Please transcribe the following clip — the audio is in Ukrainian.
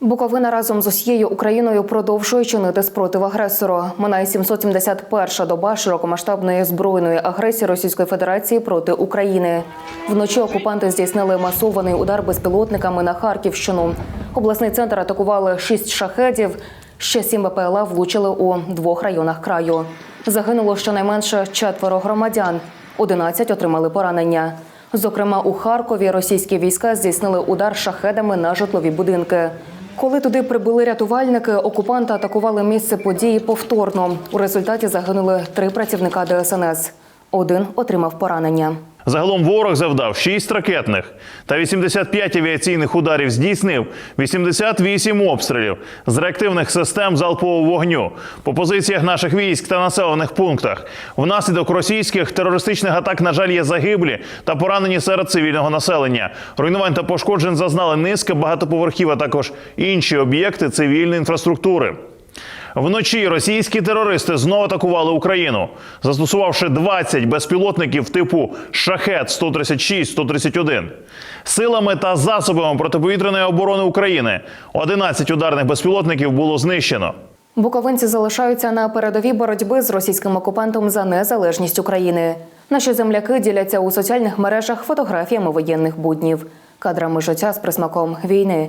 Буковина разом з усією Україною продовжує чинити спротив агресору. Минає 771-ша доба широкомасштабної збройної агресії Російської Федерації проти України. Вночі окупанти здійснили масований удар безпілотниками на Харківщину. Обласний центр атакували шість шахедів. Ще сім БПЛА влучили у двох районах краю. Загинуло щонайменше четверо громадян. 11 отримали поранення. Зокрема, у Харкові російські війська здійснили удар шахедами на житлові будинки. Коли туди прибули рятувальники, окупанти атакували місце події повторно. У результаті загинули три працівника ДСНС. Один отримав поранення. Загалом ворог завдав 6 ракетних та 85 авіаційних ударів здійснив 88 обстрілів з реактивних систем залпового вогню по позиціях наших військ та населених пунктах. Внаслідок російських терористичних атак, на жаль, є загиблі та поранені серед цивільного населення. Руйнувань та пошкоджень зазнали низка багатоповерхів, а також інші об'єкти цивільної інфраструктури. Вночі російські терористи знову атакували Україну, застосувавши 20 безпілотників типу Шахет 136 131 Силами та засобами протиповітряної оборони України 11 ударних безпілотників було знищено. Буковинці залишаються на передовій боротьби з російським окупантом за незалежність України. Наші земляки діляться у соціальних мережах фотографіями воєнних буднів, кадрами життя з присмаком війни.